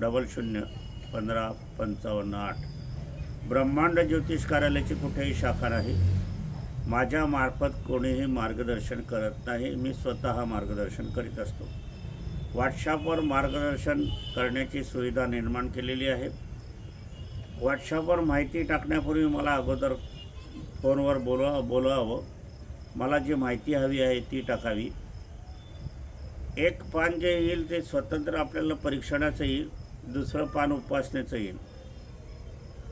Double शून्य पंधरा पंचावन्न आठ. ब्रह्मांड ज्योतिष कार्यालयाची कुठेही शाखा नाही. माझ्यामार्फत कोणीही मार्गदर्शन करत नाही. मी स्वतः मार्गदर्शन करीत असतो. व्हॉट्सॲपवर मार्गदर्शन करण्याची सुविधा निर्माण केलेली आहे. व्हॉट्सॲपवर माहिती टाकण्यापूर्वी मला अगोदर फोनवर बोलवा बोलवावं मला जी माहिती हवी आहे ती टाकावी. एक पान जे येईल ते स्वतंत्र आपल्याला परीक्षणाचं येईल. दुसरं पान उपासनेचं येईल.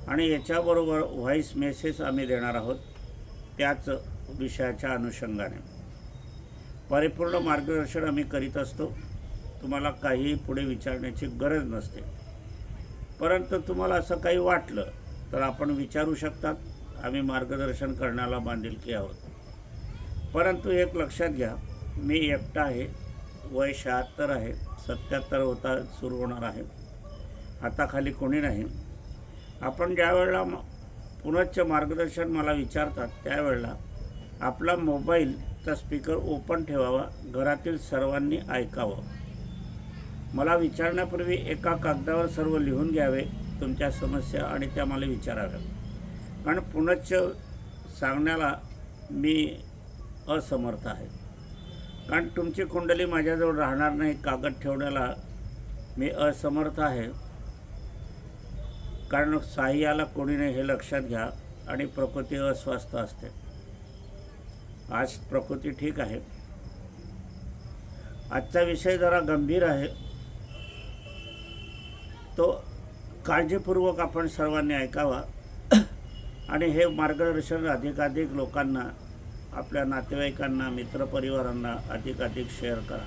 आणि याच्याबरोबर व्हॉईस मेसेज आम्ही देणार आहोत. त्याच विषयाच्या अनुषंगाने. परिपूर्ण मार्गदर्शन आम्ही करीत असतो. तुम्हाला काहीही पुढे विचारण्याची गरज नसते. परंतु तुम्हाला असं काही वाटलं तर आपण विचारू शकतात. आम्ही मार्गदर्शन करण्याला बांधिलकी आहोत. परंतु एक लक्षात घ्या मी एकटा आहे. वय शहात्तर आहे. सत्याहत्तर होता सुरू होणार आहे. हाताखाली कोणी नाही. आपण ज्यावेळेला म- पुनश्च मार्गदर्शन मला विचारतात त्यावेळेला आपला मोबाईलचा स्पीकर ओपन ठेवावा घरातील सर्वांनी ऐकावं. मला विचारण्यापूर्वी एका कागदावर सर्व लिहून घ्यावे तुमच्या समस्या आणि त्या मला विचाराव्या कारण पुनश्च सांगण्याला मी असमर्थ आहे. कारण तुमची कुंडली माझ्याजवळ राहणार नाही कागद ठेवण्याला मी असमर्थ आहे. कारण साह्याला कोणी नाही हे लक्षात घ्या आणि प्रकृती अस्वस्थ असते. आज प्रकृती ठीक आहे. आजचा विषय जरा गंभीर आहे. तो काळजीपूर्वक आपण सर्वांनी ऐकावा. आणि हे मार्गदर्शन अधिकाधिक लोकांना आपल्या नातेवाईकांना मित्रपरिवारांना अधिकाधिक शेअर करा.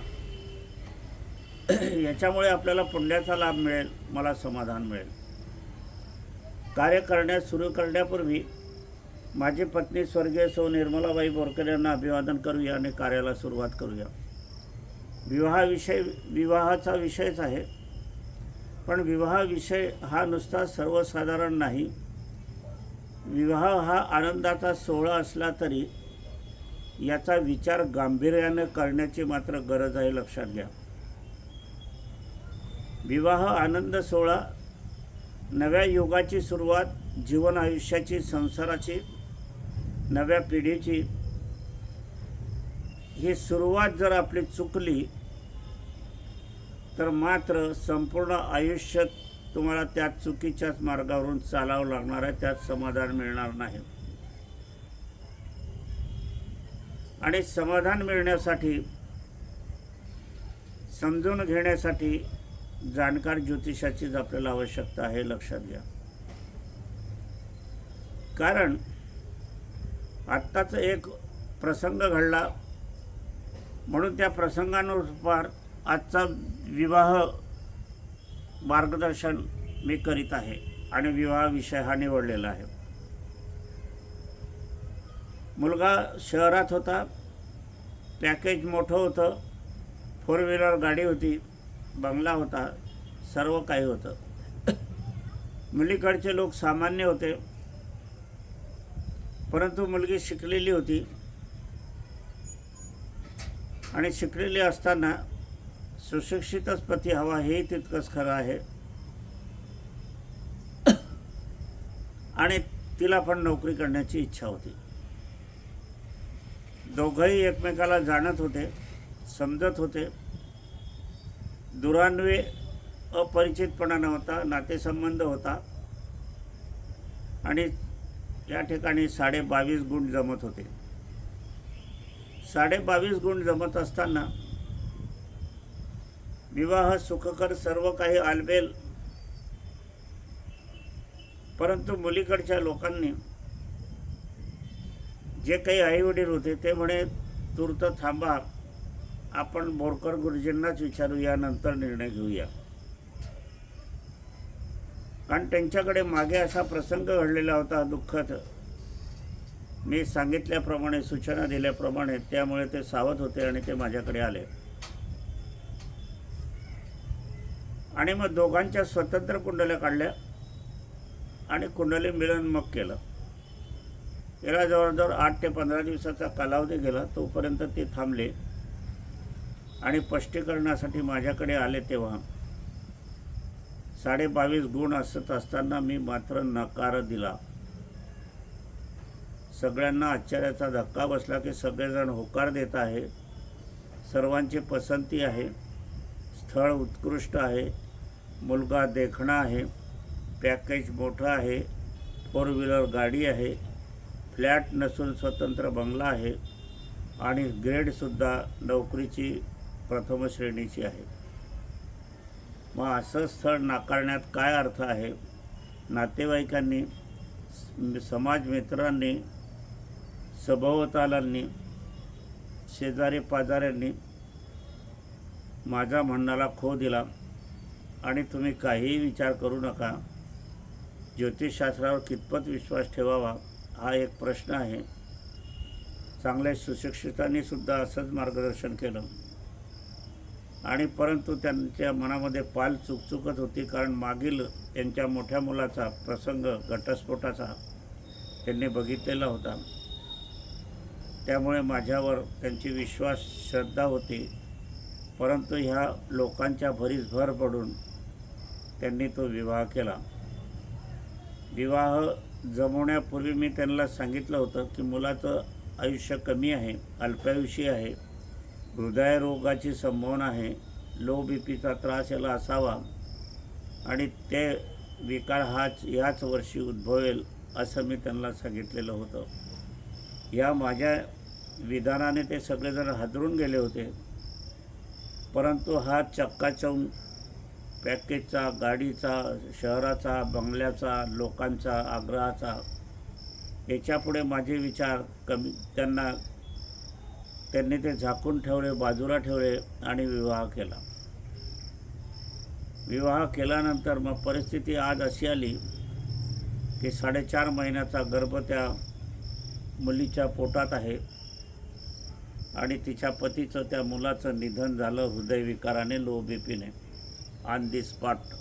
याच्यामुळे आपल्याला पुण्याचा लाभ मिळेल मला समाधान मिळेल. कार्य करण्यास सुरू करण्यापूर्वी माझी पत्नी स्वर्गीय सौ निर्मलाबाई बोरकर यांना अभिवादन करूया आणि कार्याला सुरुवात करूया. विवाहाविषय विवाहाचा विषयच आहे. पण विवाहाविषय हा नुसता सर्वसाधारण नाही. विवाह हा आनंदाचा सोहळा असला तरी याचा विचार गांभीर्यानं करण्याची मात्र गरज आहे लक्षात घ्या. विवाह आनंद सोहळा नव्या युगाची सुरुवात जीवन आयुष्याची संसाराची नव्या पिढीची. ही सुरुवात जर आपली चुकली तर मात्र संपूर्ण आयुष्य तुम्हाला त्या चुकीच्याच मार्गावरून चालावं लागणार आहे त्यात समाधान मिळणार नाही. आणि समाधान मिळण्यासाठी समजून घेण्यासाठी जाणकार ज्योतिषाचीच आपल्याला आवश्यकता आहे लक्षात घ्या. कारण आत्ताच एक प्रसंग घडला. म्हणून त्या प्रसंगानुसार आजचा विवाह मार्गदर्शन मी करीत आहे आणि विवाह विषय हा निवडलेला आहे. मुलगा शहरात होता. पॅकेज मोठं होतं. फोर व्हीलर गाडी होती. बंगला होता सर्व काही होतं. मुलीकडचे लोक सामान्य होते परंतु मुलगी शिकलेली होती. आणि शिकलेली असताना सुशिक्षितच पती हवा हेही तितकंच खरं आहे. आणि तिला पण नोकरी करण्याची इच्छा होती. दोघंही एकमेकाला जाणत होते समजत होते. दुरान्वे अपरिचितपणा नव्हता नातेसंबंध होता. आणि या ठिकाणी साडे बावीस गुण जमत होते. साडे बावीस गुण जमत असताना विवाह सुखकर सर्व काही आलबेल. परंतु मुलीकडच्या लोकांनी जे काही आईवडील होते ते म्हणे तूर्त थांबा आपण बोरकर गुरुजींनाच विचारूया नंतर निर्णय घेऊया. कारण त्यांच्याकडे मागे असा प्रसंग घडलेला होता दुःखद. मी सांगितल्याप्रमाणे सूचना दिल्याप्रमाणे त्यामुळे ते सावध होते आणि ते माझ्याकडे आले. आणि मग दोघांच्या स्वतंत्र कुंडल्या काढल्या आणि कुंडली मिलन मग केलं. याला जवळजवळ आठ ते पंधरा दिवसाचा कालावधी गेला तोपर्यंत ते थांबले. आणि स्पष्टीकरणासाठी माझ्याकडे आले तेव्हा साडे बावीस गुण असत असताना मी मात्र नकार दिला. सगळ्यांना आश्चर्याचा धक्का बसला की सगळेजण होकार देत आहे. सर्वांची पसंती आहे. स्थळ उत्कृष्ट आहे. मुलगा देखणा आहे. पॅकेज मोठं आहे. फोर व्हीलर गाडी आहे. फ्लॅट नसून स्वतंत्र बंगला आहे. आणि ग्रेडसुद्धा नोकरीची प्रथम श्रेणीची आहे. मग असं स्थळ नाकारण्यात काय अर्थ आहे? नातेवाईकांनी स- समाज मित्रांनी सभोवतालांनी शेजारी पाजाऱ्यांनी माझ्या म्हणण्याला खो दिला आणि तुम्ही काहीही विचार करू नका. ज्योतिषशास्त्रावर कितपत विश्वास ठेवावा हा एक प्रश्न आहे. चांगल्या सुशिक्षितांनी सुद्धा असंच मार्गदर्शन केलं. आणि परंतु त्यांच्या मनामध्ये पाल चुकचुकत होती कारण मागील त्यांच्या मोठ्या मुलाचा प्रसंग घटस्फोटाचा त्यांनी बघितलेला होता. त्यामुळे माझ्यावर त्यांची विश्वास श्रद्धा होती. परंतु ह्या लोकांच्या भरीस भर पडून त्यांनी तो विवाह केला. विवाह जमवण्यापूर्वी मी त्यांना सांगितलं होतं की मुलाचं आयुष्य कमी आहे अल्पायुषी आहे. हृदयरोगाची संभावना आहे लो बी पीचा त्रास याला असावा आणि ते विकार हाच ह्याच वर्षी उद्भवेल असं मी त्यांना सांगितलेलं होतं. या माझ्या विधानाने ते सगळेजण हादरून गेले होते. परंतु हा चक्काचौन पॅकेजचा गाडीचा शहराचा बंगल्याचा लोकांचा आग्रहाचा याच्यापुढे माझे विचार कमी त्यांना त्यांनी ते झाकून ठेवले बाजूला ठेवले आणि विवाह केला. विवाह केल्यानंतर मग परिस्थिती आज अशी आली की साडेचार महिन्याचा गर्भ त्या मुलीच्या पोटात आहे आणि तिच्या पतीचं त्या मुलाचं निधन झालं हृदयविकाराने लो बी पीने ऑन दी स्पॉट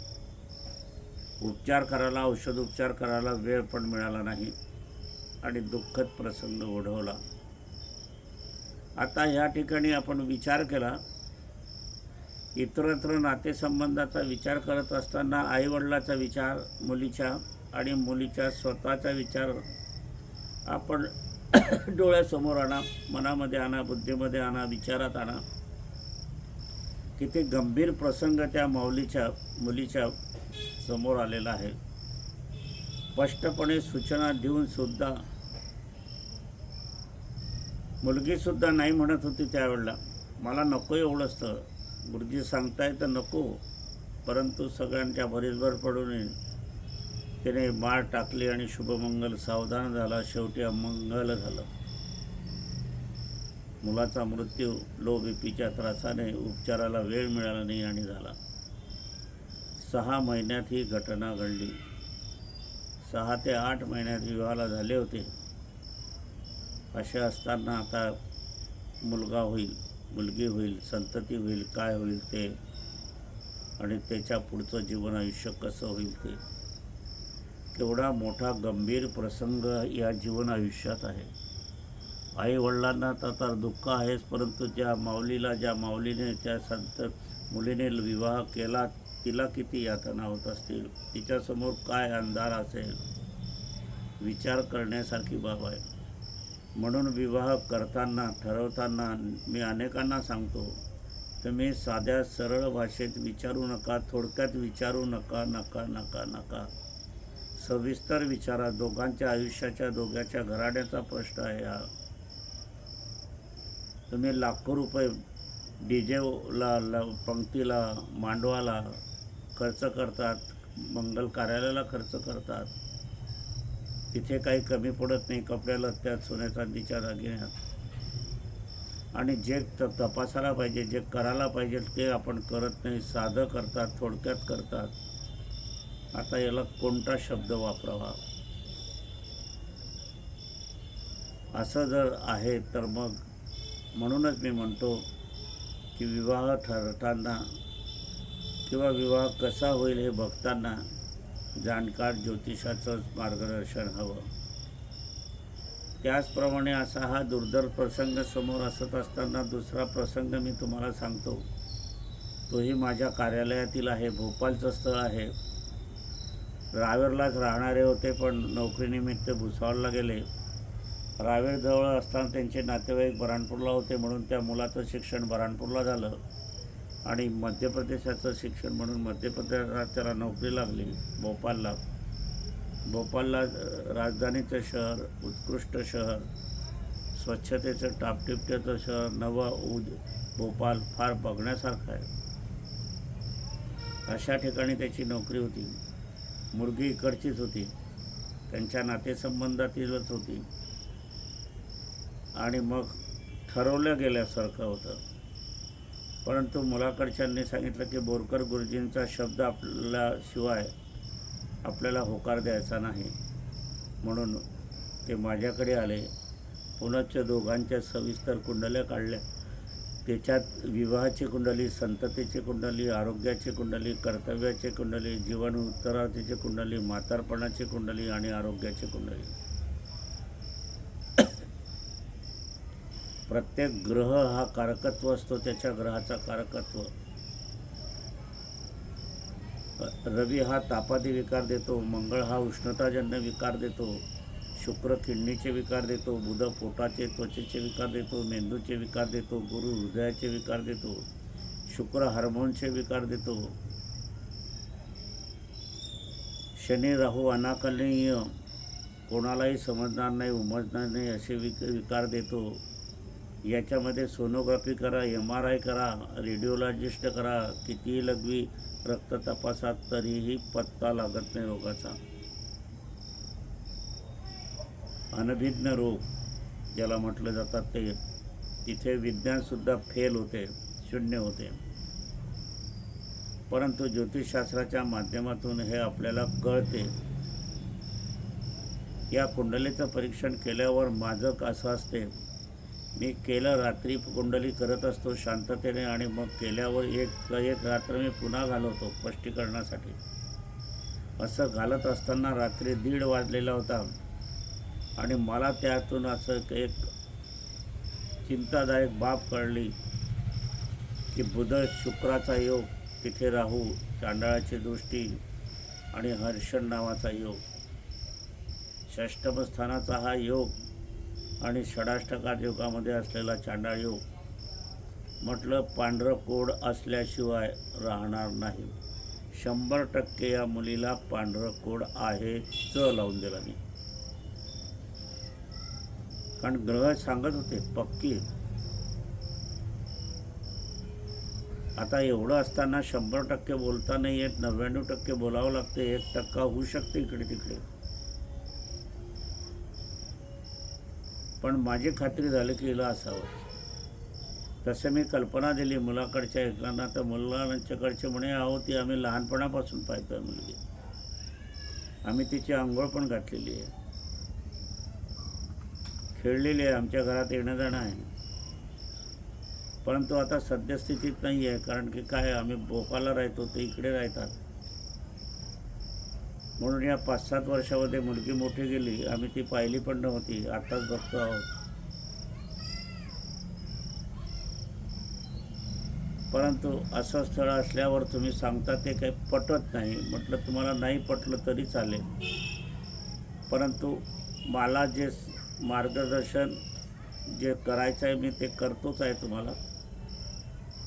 उपचार करायला औषध उपचार करायला वेळ पण मिळाला नाही आणि दुःखद प्रसंग ओढवला. आता ह्या ठिकाणी आपण विचार केला. इतरत्र नातेसंबंधाचा विचार करत असताना आईवडिलाचा विचार मुलीच्या आणि मुलीच्या स्वतःचा विचार आपण डोळ्यासमोर आणा मनामध्ये आणा बुद्धीमध्ये आणा विचारात आणा. किती गंभीर प्रसंग त्या माऊलीच्या मुलीच्या समोर आलेला आहे. स्पष्टपणे सूचना देऊन सुद्धा मुलगीसुद्धा नाही म्हणत होती त्यावेळेला. मला नको एवढं स्थळ गुरुजी सांगताय तर नको. परंतु सगळ्यांच्या भरीसभर पडून तिने माळ टाकली आणि शुभमंगल सावधान झाला. शेवटी अमंगल झालं. मुलाचा मृत्यू लो बी पीच्या त्रासाने उपचाराला वेळ मिळाला नाही आणि झाला. सहा महिन्यात ही घटना घडली. सहा ते आठ महिन्यात विवाहाला झाले होते. असे असताना आता मुलगा होईल मुलगी होईल संतती होईल काय होईल ते आणि त्याच्या पुढचं जीवन आयुष्य कसं होईल ते. केवढा मोठा गंभीर प्रसंग या जीवन आयुष्यात आहे. आई वडिलांना तर तर दुःख आहेच परंतु ज्या माऊलीला ज्या माऊलीने त्या संत मुलीने विवाह केला तिला किती यातना होत असतील? तिच्यासमोर काय अंधार असेल? विचार करण्यासारखी बाब आहे. म्हणून विवाह करताना ठरवताना मी अनेकांना सांगतो तुम्ही साध्या सरळ भाषेत विचारू नका थोडक्यात विचारू नका नका नका नका. सविस्तर विचारा. दोघांच्या आयुष्याच्या दोघांच्या घराण्याचा प्रश्न आहे हा. तुम्ही लाखो रुपये डी जेला ला पंक्तीला मांडवाला खर्च करतात मंगल कार्यालयाला खर्च करतात. तिथे काही कमी पडत नाही. कपड्याला त्यात सोन्या चांदीच्या दागिन्यात आणि जे त तपासायला पाहिजे जे करायला पाहिजे ते आपण करत नाही. साधं करतात थोडक्यात करतात. आता याला कोणता शब्द वापरावा? असं जर आहे तर मग म्हणूनच मी म्हणतो की विवाह ठरताना किंवा विवाह कसा होईल हे बघताना जाणकार ज्योतिषाचंच मार्गदर्शन हवं. त्याचप्रमाणे असा हा दुर्धर प्रसंग समोर असत असताना दुसरा प्रसंग मी तुम्हाला सांगतो. तोही माझ्या कार्यालयातील आहे भोपाळचं स्थळ आहे. रावेरलाच राहणारे होते पण नोकरीनिमित्त भुसावळला गेले. रावेरजवळ असताना त्यांचे नातेवाईक बऱ्हाणपूरला होते म्हणून त्या मुलाचं शिक्षण बऱ्हाणपूरला झालं. आणि मध्य प्रदेशाचं शिक्षण म्हणून मध्य प्रदेशात त्याला नोकरी लागली भोपालला. भोपालला राजधानीचं शहर उत्कृष्ट शहर स्वच्छतेचं टापटिपट्याचं शहर नवा उद भोपाल फार बघण्यासारखं आहे. अशा ठिकाणी त्याची नोकरी होती. मुलगी इकडचीच होती. त्यांच्या नातेसंबंधातीलच होती. आणि मग ठरवलं गेल्यासारखं होतं. परंतु मुलाकडच्यांनी सांगितलं की बोरकर गुरुजींचा शब्द आपल्याशिवाय आपल्याला होकार द्यायचा नाही. म्हणून ते माझ्याकडे आले. पुनश्च दोघांच्या सविस्तर कुंडल्या काढल्या त्याच्यात विवाहाची कुंडली संततीची कुंडली आरोग्याची कुंडली कर्तव्याची कुंडली जीवन उत्तरार्थीची कुंडली म्हातारपणाची कुंडली आणि आरोग्याची कुंडली. प्रत्येक ग्रह हा कारकत्व असतो त्याच्या ग्रहाचा कारकत्व. रवी हा तापादी विकार देतो मंगळ हा उष्णताजन्य विकार देतो शुक्र किडनीचे विकार देतो बुध पोटाचे त्वचेचे विकार देतो मेंदूचे विकार देतो गुरु हृदयाचे विकार देतो शुक्र हार्मोनचे विकार देतो. शनी राहू अनाकलनीय कोणालाही समजणार नाही उमजणार नाही असे विक विकार देतो. याच्यामध्ये सोनोग्राफी करा एम आर आय करा रेडिओलॉजिस्ट करा कितीही लघवी रक्त तपासात तरीही पत्ता लागत नाही रोगाचा. अनभिज्ञ रोग ज्याला म्हटलं जातात ते तिथे विज्ञानसुद्धा फेल होते शून्य होते. परंतु ज्योतिषशास्त्राच्या माध्यमातून हे आपल्याला कळते. या कुंडलीचं परीक्षण केल्यावर माझं असं असते? मी केलं रात्री कुंडली करत असतो शांततेने आणि मग केल्यावर एक एक रात्र मी पुन्हा घालवतो स्पष्टीकरणासाठी. असं घालत असताना रात्री दीड वाजलेला होता आणि मला त्यातून असं एक चिंतादायक बाब कळली की बुध शुक्राचा योग तिथे राहू चांडाळाची दृष्टी आणि हर्षण नावाचा योग. षष्टम स्थानाचा हा योग आणि षडाष्टकात योगामध्ये असलेला चांडाळ योग म्हटलं पांढरं कोड असल्याशिवाय राहणार नाही. शंभर टक्के या मुलीला पांढरं कोड आहे च लावून दिला मी. कारण ग्रह सांगत होते पक्की. आता एवढं असताना शंभर टक्के बोलता नाही येत नव्याण्णव टक्के बोलावं लागते एक टक्का होऊ शकते इकडे तिकडे. पण माझी खात्री झाली की हिला असावं. तसं मी कल्पना दिली मुलाकडच्या एकांना तर मुलांच्याकडचे म्हणे आहो ती आम्ही लहानपणापासून पाहतोय मुलगी. आम्ही तिची आंघोळ पण घातलेली आहे. खेळलेली आहे आमच्या घरात येणं जाणं आहे. परंतु आता सद्यस्थितीत नाही आहे कारण की काय आम्ही भोपाला राहतो ते इकडे राहतात. म्हणून या पाच सात वर्षामध्ये मुलगी मोठी गेली आम्ही ती पाहिली पण नव्हती. आताच बघतो आहोत. परंतु असं स्थळ असल्यावर तुम्ही सांगता ते काही पटत नाही. म्हटलं तुम्हाला नाही पटलं तरी चालेल. परंतु मला जे मार्गदर्शन जे करायचं आहे मी ते करतोच आहे तुम्हाला.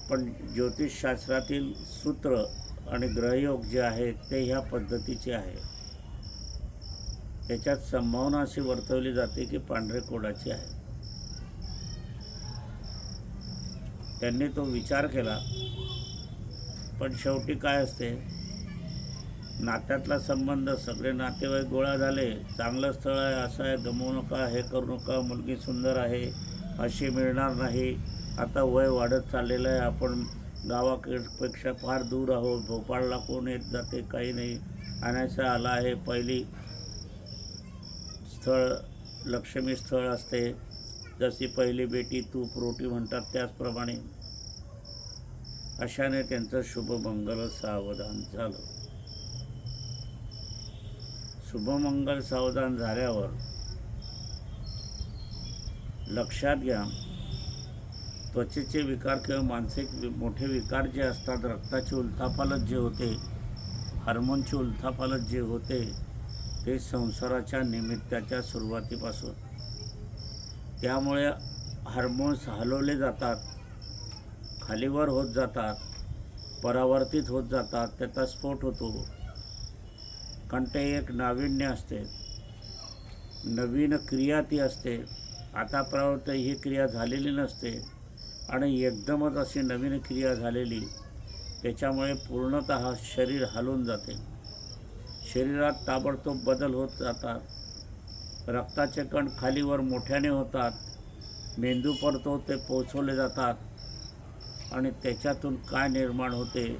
पण ज्योतिषशास्त्रातील सूत्र आणि ग्रहयोग जे आहेत ते ह्या पद्धतीचे आहे. त्याच्यात संभावना अशी वर्तवली जाते की पांढरे कोडाची आहे. त्यांनी तो विचार केला पण शेवटी काय असते? नात्यातला संबंध सगळे नातेवाईक गोळा झाले चांगलं स्थळ आहे असं आहे गमवू नका हे करू नका मुलगी सुंदर आहे अशी मिळणार नाही आता वय वाढत चाललेलं आहे आपण गावापेक्षा फार दूर आहोत. भोपाळला कोण येत जाते काही नाही. आणायचं आला आहे. पहिली स्थळ लक्ष्मी स्थळ असते. जशी पहिली बेटी तूप रोटी म्हणतात त्याचप्रमाणे. अशाने त्यांचं शुभमंगल सावधान झालं. शुभमंगल सावधान झाल्यावर लक्षात घ्या त्वचेचे विकार किंवा मानसिक मोठे विकार जे असतात रक्ताची उलथापालत जे होते हार्मोनची उलथापालत जे होते ते संसाराच्या निमित्ताच्या सुरुवातीपासून. त्यामुळे हार्मोन्स हलवले जातात खालीवर होत जातात परावर्तित होत जातात त्याचा स्फोट होतो. कारण ते एक नाविन्य असते. नवीन क्रिया ती असते. आतापर्यंत ही क्रिया झालेली नसते. आणि एकदमच अशी नवीन क्रिया झालेली त्याच्यामुळे पूर्णत शरीर हलून जाते. शरीरात ताबडतोब बदल होत जातात. रक्ताचे कण खालीवर मोठ्याने होतात. मेंदू पडतो ते पोचवले जातात. आणि त्याच्यातून काय निर्माण होते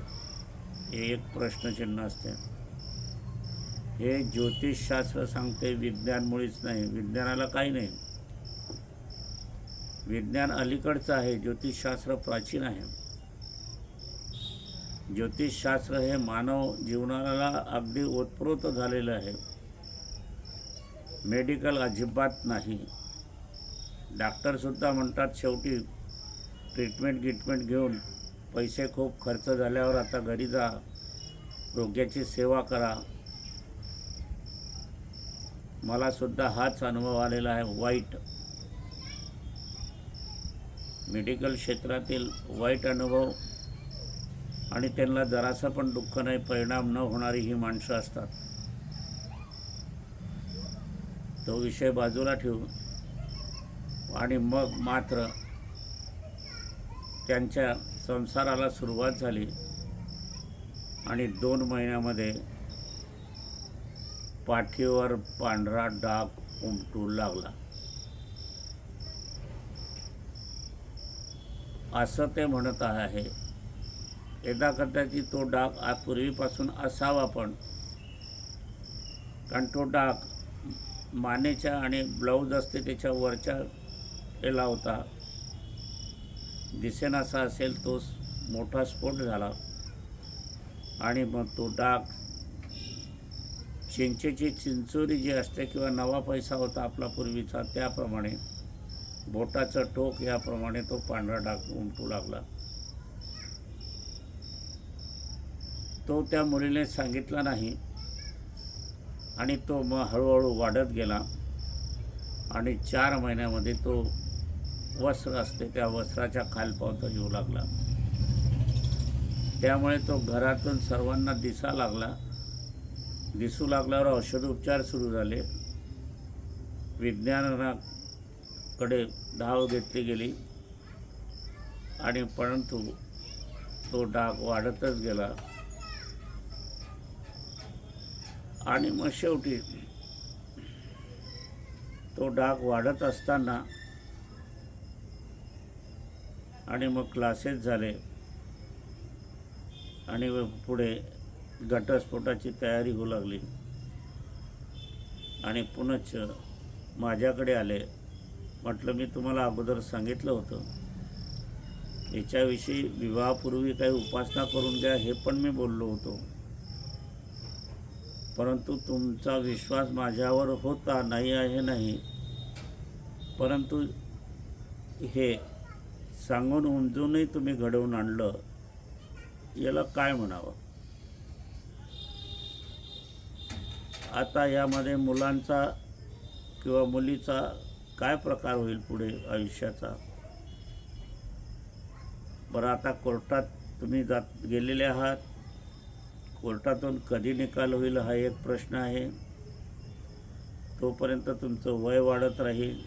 हे एक प्रश्नचिन्ह असते. हे ज्योतिषशास्त्र सांगते विज्ञानमुळेच नाही. विज्ञानाला काही नाही. विज्ञान अलीकडचं आहे ज्योतिषशास्त्र प्राचीन आहे. ज्योतिषशास्त्र हे मानव जीवनाला अगदी ओतप्रोत झालेलं आहे. मेडिकल अजिबात नाही. डॉक्टरसुद्धा म्हणतात शेवटी ट्रीटमेंट गिटमेंट घेऊन पैसे खूप खर्च झाल्यावर आता घरी जा. रोग्याची सेवा करा. मलासुद्धा हाच अनुभव आलेला आहे वाईट. मेडिकल क्षेत्रातील वाईट अनुभव आणि त्यांना जरासा पण दुःख नाही परिणाम न होणारी ही माणसं असतात. तो विषय बाजूला ठेवू आणि मग मात्र त्यांच्या संसाराला सुरुवात झाली आणि दोन महिन्यामध्ये पाठीवर पांढरा डाग उमटू लागला. असं ते म्हणत आहे. एकदा कदाचित तो डाग आ पूर्वीपासून असावा पण. कारण तो डाग मानेच्या आणि ब्लाऊज असते त्याच्या वरच्या केला होता. दिसेनासा असेल तो मोठा स्फोट झाला. आणि मग तो डाग चिंचेची चिंचोरी जी असते किंवा नवा पैसा होता आपला पूर्वीचा त्याप्रमाणे बोटाचं टोक याप्रमाणे तो पांढरा डाग उमटू लागला. तो त्या मुलीने सांगितला नाही आणि तो मग हळूहळू वाढत गेला आणि चार महिन्यामध्ये तो वस्त्र असते त्या वस्त्राच्या खालपावत येऊ लागला. त्यामुळे तो घरातून सर्वांना दिसा लागला. दिसू लागल्यावर औषधोपचार सुरू झाले. कडे धाव घेतली गेली. आणि परंतु तो डाग वाढतच गेला. आणि मग शेवटी तो डाग वाढत असताना आणि मग क्लासेस झाले. आणि पुढे घटस्फोटाची तयारी होऊ लागली. आणि पुनश्च माझ्याकडे आले. म्हटलं मी तुम्हाला अगोदर सांगितलं होतं. याच्याविषयी विवाहापूर्वी काही उपासना करून घ्या हे पण मी बोललो होतो. परंतु तुमचा विश्वास माझ्यावर होता नाही आहे नाही. परंतु हे सांगून उमजूनही तुम्ही घडवून आणलं याला काय म्हणावं? आता यामध्ये मुलांचा किंवा मुलीचा काय प्रकार होईल पुढे आयुष्याचा? बरं आता कोर्टात तुम्ही जात गेलेले आहात. कोर्टातून कधी निकाल होईल हा एक प्रश्न आहे. तोपर्यंत तुमचं वय वाढत राहील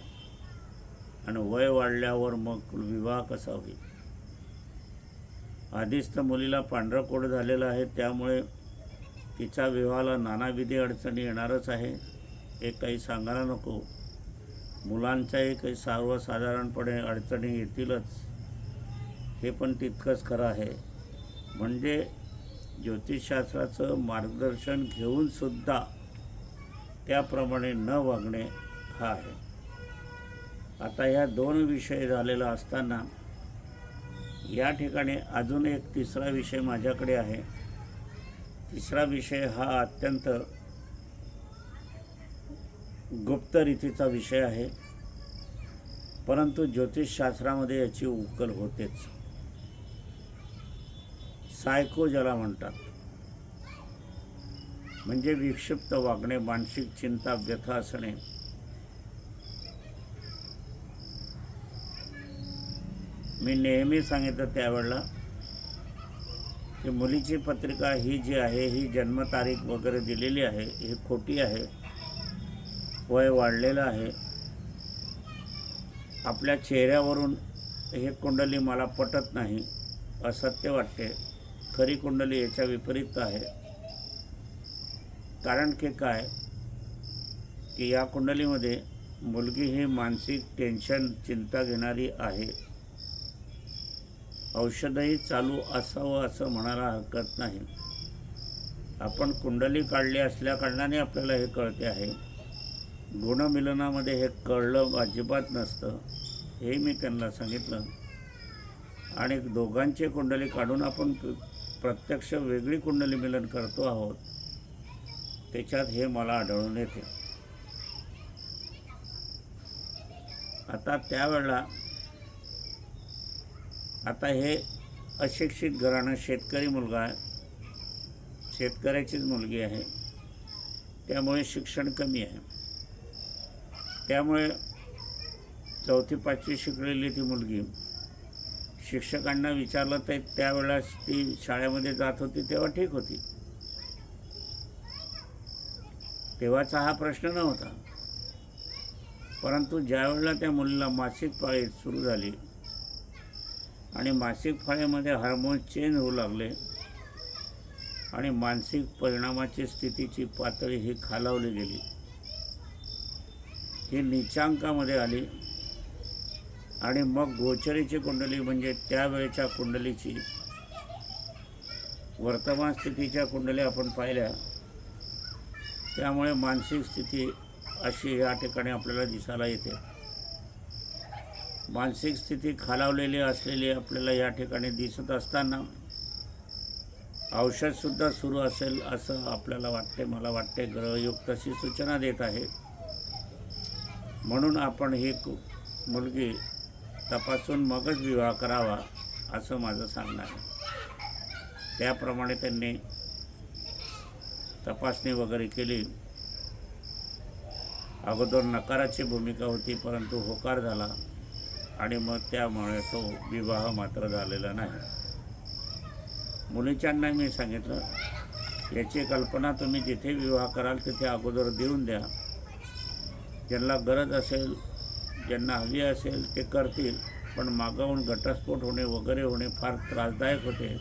आणि वय वाढल्यावर मग विवाह कसा होईल? आधीच तर मुलीला पांढरं कोड झालेला आहे त्यामुळे तिच्या विवाहाला नानाविधी अडचणी येणारच आहे. हे काही सांगायला नको. मुलांच्याही काही सर्वसाधारणपणे अडचणी येतीलच. हे पण तितकंच खरं आहे. म्हणजे ज्योतिषशास्त्राचं मार्गदर्शन घेऊनसुद्धा त्याप्रमाणे न वागणे हा आहे. आता ह्या दोन विषय झालेला असताना या ठिकाणी अजून एक तिसरा विषय माझ्याकडे आहे. तिसरा विषय हा अत्यंत गुप्त रीतीचा विषय आहे. परंतु ज्योतिषशास्त्रामध्ये याची उकल होतेच. सायको ज्याला म्हणतात. म्हणजे विक्षिप्त वागणे मानसिक चिंता व्यथा असणे. मी नेहमी सांगितलं त्यावेळेला की मुलीची पत्रिका ही जी आहे ही जन्मतारीख वगैरे दिलेली आहे ही खोटी आहे. वय वाढलेलं आहे. आपल्या चेहऱ्यावरून हे कुंडली मला पटत नाही असत्य वाटते. खरी कुंडली याच्या विपरीत आहे. कारण की काय? की या कुंडलीमध्ये मुलगी ही मानसिक टेन्शन चिंता घेणारी आहे. औषधही चालू असावं असं म्हणायला हरकत नाही. आपण कुंडली काढली असल्याकारणाने आपल्याला हे कळते आहे. गुणमिलनामध्ये हे कळलं अजिबात नसतं हे मी त्यांना सांगितलं. आणि दोघांची कुंडली काढून आपण प्रत्यक्ष वेगळी कुंडली मिलन करतो आहोत त्याच्यात हे मला आढळून येते. आता त्यावेळेला आता हे अशिक्षित घराणं शेतकरी मुलगा आहे शेतकऱ्याचीच मुलगी आहे त्यामुळे शिक्षण कमी आहे. त्यामुळे चौथी पाचवी शिकलेली ती मुलगी शिक्षकांना विचारलं तर त्यावेळेस ती शाळेमध्ये जात होती तेव्हा ठीक होती. तेव्हाचा हा प्रश्न नव्हता. परंतु ज्यावेळेला त्या मुलीला मासिक पाळी सुरू झाली आणि मासिक पाळीमध्ये हार्मोन चेंज होऊ लागले आणि मानसिक परिणामाची स्थितीची पातळी ही खालावली गेली. ही निचांकामध्ये आली. आणि मग गोचरीची कुंडली म्हणजे त्यावेळेच्या कुंडलीची वर्तमान स्थितीच्या कुंडली आपण पाहिल्या. त्यामुळे मानसिक स्थिती अशी या ठिकाणी आपल्याला दिसायला येते. मानसिक स्थिती खालावलेली असलेली आपल्याला या ठिकाणी दिसत असताना औषधसुद्धा सुरू असेल असं आपल्याला वाटते मला वाटते. ग्रहयोग तशी सूचना देत आहे. म्हणून आपण ही मुलगी तपासून मगच विवाह करावा असं माझं सांगणं आहे. त्याप्रमाणे त्यांनी तपासणी वगैरे केली. अगोदर नकाराची भूमिका होती परंतु होकार झाला आणि मग त्यामुळे तो विवाह मात्र झालेला नाही. मुलीच्यांना मी सांगितलं याची कल्पना तुम्ही जिथे विवाह कराल तिथे अगोदर देऊन द्या. ज्यांना गरज असेल ज्यांना हवी असेल ते करतील पण मागाहून घटस्फोट होणे वगैरे होणे फार त्रासदायक होते.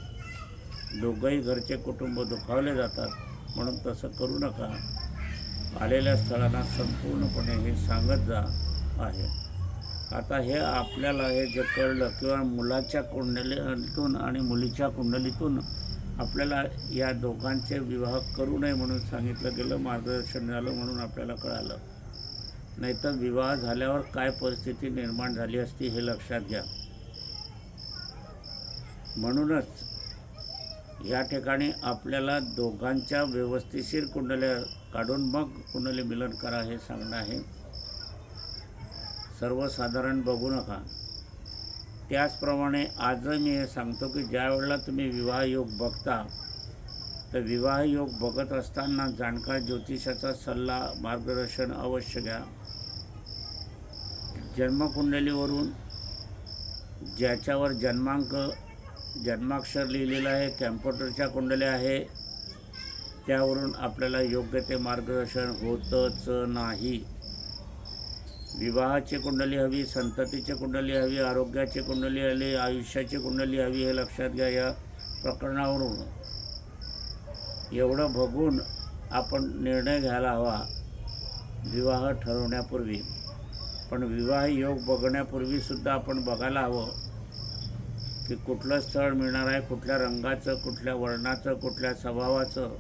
दोघंही घरचे कुटुंब दुखावले जातात म्हणून तसं करू नका. आलेल्या स्थळांना संपूर्णपणे हे सांगत जा आहे. आता हे आपल्याला हे जे कळलं किंवा मुलाच्या कुंडलीतून आणि मुलीच्या कुंडलीतून आपल्याला या दोघांचे विवाह करू नये म्हणून सांगितलं गेलं मार्गदर्शन झालं म्हणून आपल्याला कळालं. नाहीतर विवाह झाल्यावर काय परिस्थिती निर्माण झाली असती हे लक्षात घ्या. म्हणूनच या ठिकाणी आपल्याला दोघांच्या व्यवस्थिशीर कुंडल्या काढून मग कुंडली मिलन करा हे सांगणं आहे. सर्वसाधारण बघू नका. त्याचप्रमाणे आज मी हे सांगतो की ज्या वेळेला तुम्ही विवाह योग बघता तर विवाह योग बघत असताना जाणकार ज्योतिषाचा सल्ला मार्गदर्शन अवश्य घ्या. जन्मकुंडलीवरून ज्याच्यावर जन्मांक जन्माक्षर लिहिलेलं आहे कॅम्प्युटरच्या कुंडल्या आहे त्यावरून आपल्याला योग्य ते मार्गदर्शन होतच नाही. विवाहाची कुंडली हवी संततीची कुंडली हवी आरोग्याची कुंडली हवी आयुष्याची कुंडली हवी हे लक्षात घ्या या प्रकरणावरून. एवढं बघून आपण निर्णय घ्यायला हवा विवाह ठरवण्यापूर्वी. पण विवाह योग बघण्यापूर्वीसुद्धा आपण बघायला हवं की कुठलं स्थळ मिळणार आहे कुठल्या रंगाचं कुठल्या वर्णाचं कुठल्या स्वभावाचं.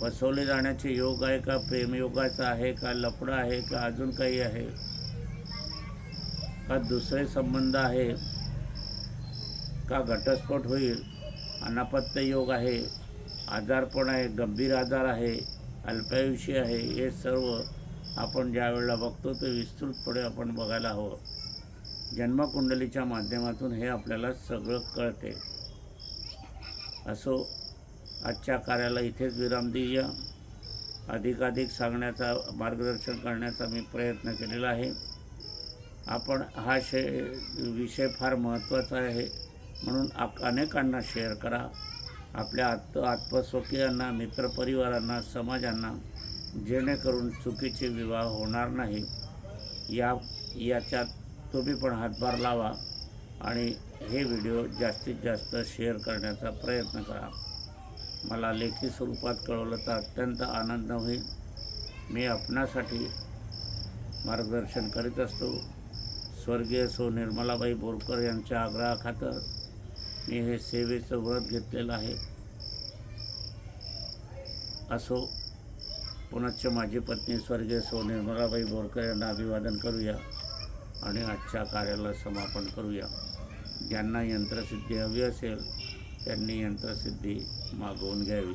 फसवले जाण्याचे योग आहे का प्रेमयोगाचं आहे का लफडं आहे का अजून काही आहे? का दुसरे संबंध आहे? का घटस्फोट होईल? अनापत्य योग आहे आजारपण आहे गंभीर आजार आहे अल्पायुषी आहे हे सर्व आपण ज्या वेळेला बघतो ते विस्तृतपणे आपण बघायला हवं. जन्मकुंडलीच्या माध्यमातून हे आपल्याला सगळं कळते. असो आजच्या कार्याला इथेच विराम देऊया. अधिकाधिक सांगण्याचा मार्गदर्शन करण्याचा मी प्रयत्न केलेला आहे. आपण हा शे विषय फार महत्त्वाचा आहे. म्हणून आप अनेकांना शेअर करा. आपल्या आत्म आत्मस्वकीयांना मित्रपरिवारांना समाजांना जेणेकरून चुकीचे विवाह होणार नाही. या याच्यात तुम्ही पण हातभार लावा आणि हे व्हिडिओ जास्तीत जास्त शेअर करण्याचा प्रयत्न करा. मला लेखी स्वरूपात कळवलं तर अत्यंत आनंद होईल. मी आपणासाठी मार्गदर्शन करीत असतो. स्वर्गीय सो निर्मलाबाई बोरकर यांच्या आग्रहाखातर मी हे सेवेचं व्रत घेतलेलं आहे. असो पुनश्च माझी पत्नी स्वर्गीय सौ निर्मलाबाई बोरकर यांना अभिवादन करूया आणि आजच्या कार्याला समापन करूया. ज्यांना यंत्रसिद्धी हवी असेल त्यांनी यंत्रसिद्धी मागवून घ्यावी.